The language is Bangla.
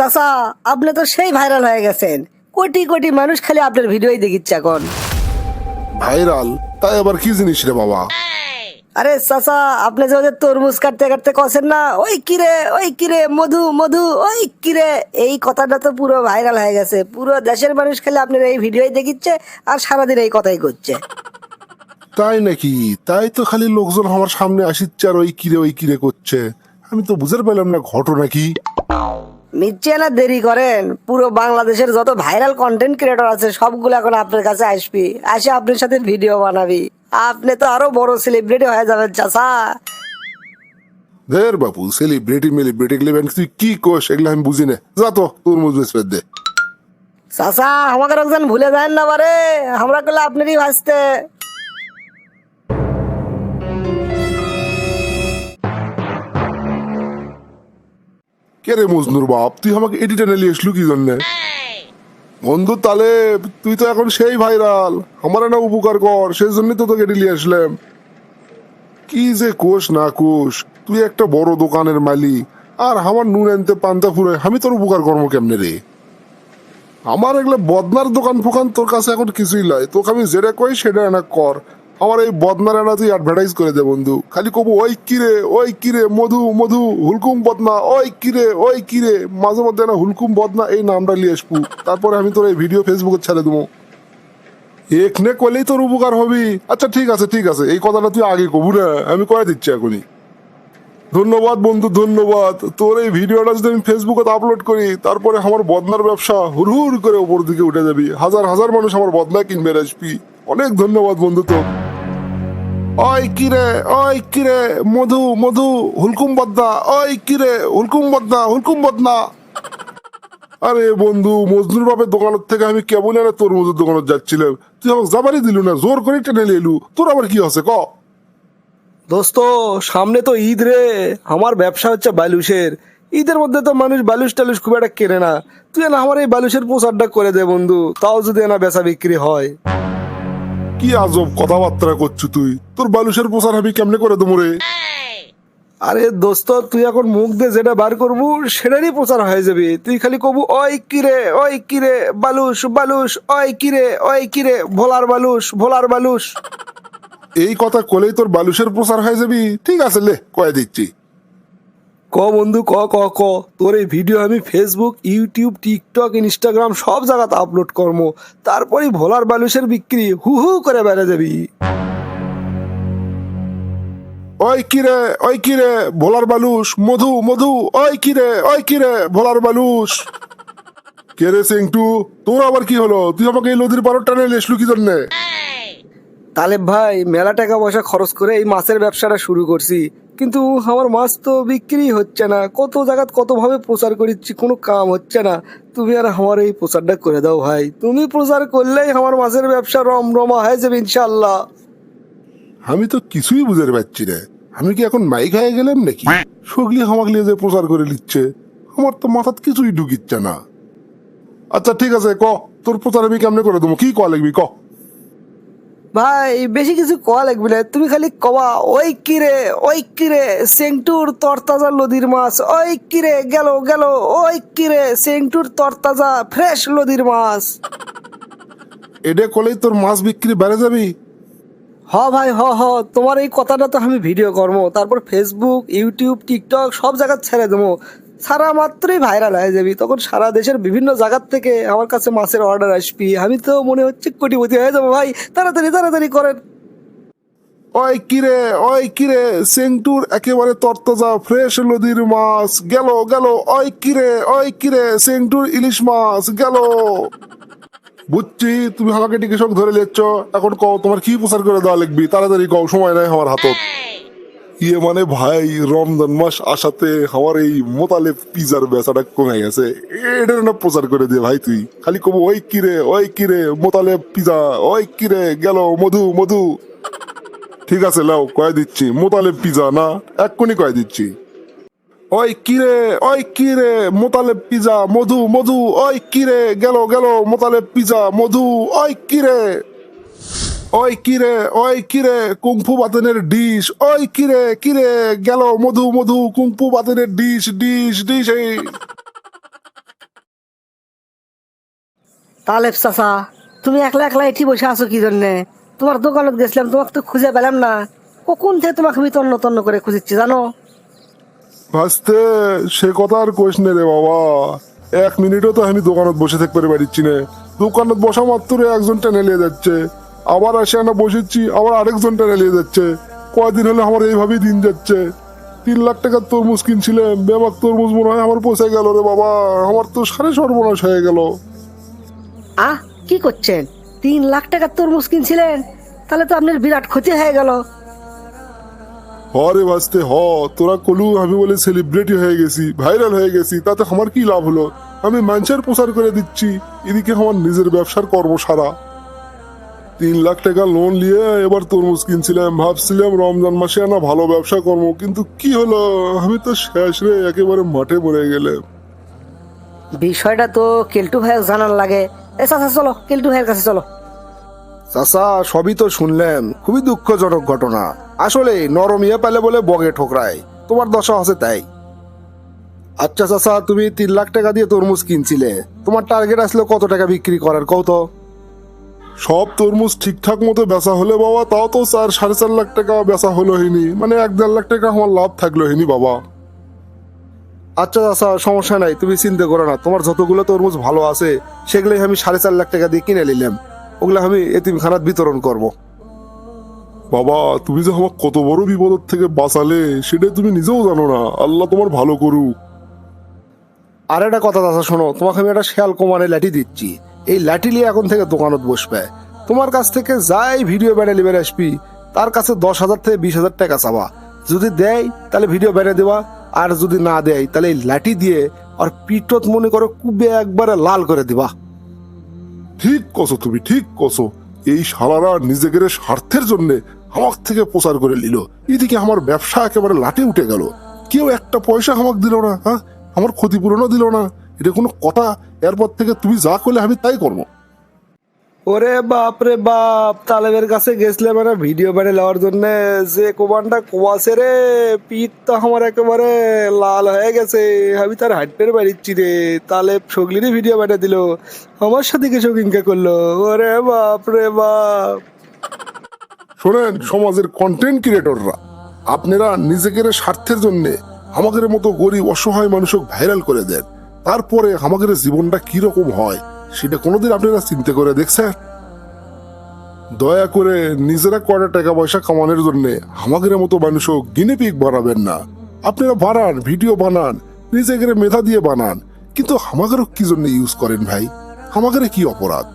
চাচা আপনি তো সেই ভাইরাল হয়ে গেছেন। কোটি কোটি মানুষ খালি আপনার ভিডিওই দেখিচ্ছে এখন ভাইরাল? তাই আবার কি জিনিস রে বাবা? আরে চাচা আপনি যে ওদের তরমুজ কাটতে কাটতে কছেন না ওই কিরে ওই কিরে মধু মধু ওই কিরে এই কথাটা তো পুরো ভাইরাল হয়ে গেছে। পুরো দেশের মানুষ খালি আপনার এই ভিডিওই দেখিচ্ছে আর সারাদিন এই কথাই করছে। তাই নাকি? তাই তো খালি লোকজন আমার সামনে আসিচ্ছে আর ওই কিরে ওই কিরে করছে। আমি তো বুঝতে পারলাম না ঘটনা কি। মিথ্যে না দেরি করেন। পুরো বাংলাদেশের যত ভাইরাল কন্টেন্ট ক্রিয়েটর আছে সবগুলো এখন আপনার কাছে আসবি। আসে আপনার সাথে ভিডিও বানাবি। আপনি তো আরও বড় সেলিব্রিটি হয়ে যাবেন চাচা। দের বাপু সেলিব্রিটি মেলিব্রিটি তুই কি কোষ এগুলো আমি বুঝি না। যা তো তোর দে। চাচা আমাকে একজন ভুলে যায় না বারে আমরা করলে আপনারই ভাসতে। কে রে মজনুর বাপ? তুই আমাকে এডিটে নিয়ে আসলু কি জন্যে? বন্ধু তাহলে তুই তো এখন সেই ভাইরাল। আমার না উপকার কর সেই জন্যই তো তোকে নিয়ে আসলাম। কি যে কোষ না কোষ, তুই একটা বড় দোকানের মালিক। আর আমার নুন আনতে পান্তা ফুরে আমি তোর উপকার কর্ম কেমনে রে? আমার এগুলো বদনার দোকান ফোকান তোর কাছে এখন কিছুই লয় তোকে আমি যেটা কই সেটা এনা কর। আমার এই বদনার এনা তুই অ্যাডভার্টাইজ করে দে বন্ধু। খালি কবু, ওই কিরে ওই কিরে মধু মধু, হুলকুম বদনা, ওই কিরে ওই কিরে মাঝে মধ্যে না হুলকুম বদনা এই নামটা নিয়ে আসব। তারপরে আমি তোর এই ভিডিও ফেসবুকে ছেড়ে দেবো। এখানে করলেই তোর উপকার হবি আচ্ছা ঠিক আছে ঠিক আছে। এই কথাটা তুই আগে কবু না, আমি কয়ে দিচ্ছি এখনই। ধন্যবাদ বন্ধু, ধন্যবাদ। তোর এই ভিডিওটা যদি আমি ফেসবুকে আপলোড করি, তারপরে আমার বদনার ব্যবসা হুড়হুড় করে উপর দিকে উঠে যাবি। হাজার হাজার মানুষ আমার বদনা কিনবে আসবি অনেক ধন্যবাদ বন্ধু তো ওই কিরে ওই কিরে মধু মধু, হুলকুম বদনা, ওই কিরে হুলকুম বদনা হুলকুম বদনা। আরে বন্ধু, মজনুর বাপের দোকানের থেকে আমি কেবল এনে তোর মজুর দোকানে যাচ্ছিলাম। তুই আমাকে যাবারই দিলু না, জোর করে টেনে এলু। তোর আবার কি আছে ক? দোস্ত, সামনে তো ঈদ রে। আমার ব্যবসা হচ্ছে বালুসের ঈদের মধ্যে তো মানুষ বালুস টালুস খুব একটা কেনে না। তুই না আমার এই বালুসের প্রচারটা করে দে বন্ধু, তাও যদি না বেচা বিক্রি হয়। কি আজব কথাবার্তা করছ তুই? তোর বালুসের প্রচার আমি কেমনে করে দেবো রে? আরে দোস্ত তুই এখন মুখ দিয়ে যেটা বার করবু সেটারই প্রচার হয়ে যাবে। তুই খালি কবু ওই কিরে ওই কিরে বালুস বালুস ওই কিরে ওই কিরে ভোলার বালুস ভোলার বালুস এই কথা কলেই তোর বালুসের প্রচার হয়ে যাবি? ঠিক আছে লে কয়ে দিচ্ছি। ক বন্ধু ক ক ক। তোর এই ভিডিও আমি ফেসবুক ইউটিউব টিকটক ইনস্টাগ্রাম সব জায়গাতে আপলোড করব তারপরে ভোলার বালুসের বিক্রি হু হু করে বেড়ে যাবি। ওই কিরে ওই কিরে ভোলার বালুস মধু মধু ওই কিরে ওই কিরে ভোলার বালুস। কে রে সেংটু তোর আবার কি হলো? তুই আমাকে এই নদীর পারো টানে এসলু কি জন্যে? তালেব ভাই মেলা টাকা পয়সা খরচ করে এই মাছের ব্যবসাটা শুরু করছি। কিন্তু আমার মাছ তো বিক্রি হচ্ছে না। কত জায়গাত কতভাবে প্রচার করিচ্ছি, কোনো কাম হচ্ছে না। তুমি আর আমার এই প্রচারটা করে দাও ভাই। তুমি প্রচার করলেই আমার মাছের ব্যবসা রমরমা হয়ে যাবে ইনশাল্লাহ আমি তো কিছুই বুঝতে পারছি না। আমি কি এখন মাইক হয়ে গেলাম নাকি? সগলি হামাকলি যে প্রচার করে নিচ্ছে, আমার তো মাথাত কিছুই ঢুকিচ্ছে না। আচ্ছা ঠিক আছে, ক। তোর প্রচার আমি কেমনে করে দেবো? কি ক লিখবি ক। ভাই বেশি কিছু কয়া লাগবে না। তুমি খালি কবা ওই কিরে ওই কিরে সেংটুর তরতাজা লদির মাছ ওই কিরে গেল গেল ওই কিরে সেংটুর তরতাজা ফ্রেশ লদির মাছ। এটা করলেই তোর মাছ বিক্রি বেড়ে যাবি। হ ভাই হ হ। তোমার এই কথাটা তো আমি ভিডিও করব। তারপর ফেসবুক ইউটিউব টিকটক সব জায়গা ছেড়ে দেবো। সারা মাত্রই ভাইরাল হয়ে যাবি। তখন সারা দেশের বিভিন্ন জায়গার থেকে আমার কাছে মাছের অর্ডার আসবি। আমি তো মনে হচ্ছে কোটিপতি হয়ে যাব ভাই। তাড়াতাড়ি তাড়াতাড়ি করেন। ওই কিরে ওই কিরে সেংটুর একেবারে তরতাজা ফ্রেশ নদীর মাছ। গেল গেল, ওই কিরে ওই কিরে সেংটুর ইলিশ মাছ গেল। বুঝছি তুমি আমাকে টিকেশক ধরে লেচ্ছ এখন কও, তোমার কি প্রচার করে দেওয়া লিখবি? তাড়াতাড়ি কও, সময় নাই আমার হাতত। ইয়ে মানে ভাই, রমজান মাস আসাতে আমার এই মোতালে পিজার বেচাটা কমে গেছে। এটা না প্রচার করে দে ভাই তুই। খালি কব, ওই কিরে ওই কিরে মোতালে পিজা, ওই কিরে গেল মধু মধু। ঠিক আছে, লাও, কয়ে দিচ্ছি, মোতালেব পিজা না, এক্ষুনি কয়ে দিচ্ছি। ওই কিরে ওই কিরে মোতালেব পিজা, মধু মধু। ওই কিরে গেল গেল, মোতালেব পিজা, মধু। ওই কিরে ওই কিরে ওই কিরে কুংফু বাদনের ডিশ ওই কিরে কিরে গেল মধু মধু কুংফু বাদনের ডিশ ডিশ ডিশ এই। তালেব চাচা তুমি একলা একলা এটি বসে আছো কি জন্যে? তোমার দোকানত গেছিলাম তোমাকে তো খুঁজে পেলাম না। কখন থেকে তোমাকে আমি তন্ন তন্ন করে খুঁজেছি জানো? ভাসতে সে কথা আর কোষ নে রে বাবা। এক মিনিটও তো আমি দোকানত বসে থাকতে পারি পারিচ্ছি না। দোকানত বসা মাত্র একজন টেনে নিয়ে যাচ্ছে। আবার আসে না বসেছি আবার আরেকজন টেনে নিয়ে যাচ্ছে। কয়দিন হলে আমার এইভাবেই দিন যাচ্ছে। তিন লাখ টাকার তরমুজ কিনছিলাম বেমাক তরমুজ মনে হয় আমার পোষায় গেল রে বাবা আমার তো সাড়ে সর্বনাশ হয়ে গেল। আহ কি করছেন? তিন লাখ টাকার তরমুজ কিনছিলেন? তাহলে তো আপনার বিরাট ক্ষতি হয়ে গেল। হ রে ভাসতে হ তোরা কলু আমি বলে সেলিব্রিটি হয়ে গেছি ভাইরাল হয়ে গেছি তাতে আমার কি লাভ হলো? আমি মানুষের প্রচার করে দিচ্ছি এদিকে আমার নিজের ব্যবসার কর্ম সারা তিন লাখ টাকা লোন নিয়ে এবার তরমুজ কিনছিলাম ভাবছিলাম রমজান মাসে না ভালো ব্যবসা কর্ম কিন্তু কি হলো? আমি তো শেষ রে একেবারে মাঠে পড়ে গেলে বিষয়টা তো কেলটু ভাইয়ের জানার লাগে। এ চাচা চলো কেলটু ভাইয়ের কাছে চলো। চাচা সবই তো শুনলেন খুবই দুঃখজনক ঘটনা। আসলে নরম ইয়ে পেলে বলে বগে ঠোকরায় তোমার দশা আছে তাই। আচ্ছা চাচা তুমি তিন লাখ টাকা দিয়ে তরমুজ কিনছিলে তোমার টার্গেট আসলে কত টাকা বিক্রি করার কত সব তরমুজ ঠিকঠাক মতো বেচা হলে বাবা তাও তো চার সাড়ে চার লাখ টাকা বেচা হলো হয়নি। মানে এক দেড় লাখ টাকা আমার লাভ থাকল হয়নি বাবা। আচ্ছা আচ্ছা সমস্যা নাই তুমি চিন্তা করো না। তোমার যতগুলো তরমুজ ভালো আছে সেগুলোই আমি সাড়ে চার লাখ টাকা দিয়ে কিনে নিলাম। ওগুলো আমি এতিমখানাত বিতরণ করব। বাবা তুমি যে আমার কত বড় বিপদের থেকে বাঁচালে সেটা তুমি নিজেও জানো না। আল্লাহ তোমার ভালো করুক। আর একটা কথা চাচা শোনো তোমাকে আমি একটা শেয়াল কোমারে লাঠি দিচ্ছি। এই লাঠি নিয়ে এখন থেকে দোকানত বসবে। তোমার কাছ থেকে যাই ভিডিও বেড়ে লিবে আসবি, তার কাছে দশ হাজার থেকে বিশ হাজার টাকা চাবা যদি দেয়, তাহলে ভিডিও বেড়ে দেওয়া। আর যদি না দেয়, তাহলে এই লাঠি দিয়ে আর পিঠত মনে করো কুবে একবারে লাল করে দিবা। ঠিক কছো তুমি, ঠিক কছো। এই শালারা নিজেদের স্বার্থের জন্য আমার থেকে প্রচার করে নিল। এদিকে আমার ব্যবসা একেবারে লাটে উঠে গেল। কেউ একটা পয়সা আমাকে দিল না হ্যাঁ? আমার ক্ষতিপূরণও দিল না। এটা কোনো কথা? এরপর থেকে তুমি যা করলে আমি তাই করব। ওরে বাপ রে বাপ তালেবের কাছে গেছিলাম একটা ভিডিও বেড়ে নেওয়ার জন্য। যে কোবানটা কোয়াছে রে পিঠ তো আমার একেবারে লাল হয়ে গেছে। আমি তার হাট পেরে বাড়িচ্ছি রে। তালেব সগলিরই ভিডিও বেড়ে দিল। আমার সাথে কিছু কিনকা করল? ওরে বাপ রে বাপ। শোনেন সমাজের কন্টেন্ট ক্রিয়েটররা আপনারা নিজেদের স্বার্থের জন্য আমাদের মতো গরিব অসহায় মানুষকে ভাইরাল করে দেন। তারপরে আমাদের জীবনটা কীরকম হয়, সেটা কোনোদিন আপনারা চিন্তা করে দেখছেন? দয়া করে নিজেরা কয়টা টাকা পয়সা কামানোর জন্য আমাদের মতো মানুষও গিনে পিক বানাবেন না। আপনারা বানান ভিডিও বানান, নিজেদের মেধা দিয়ে বানান, কিন্তু আমাদেরও কি জন্য ইউজ করেন ভাই? আমাদের কি অপরাধ?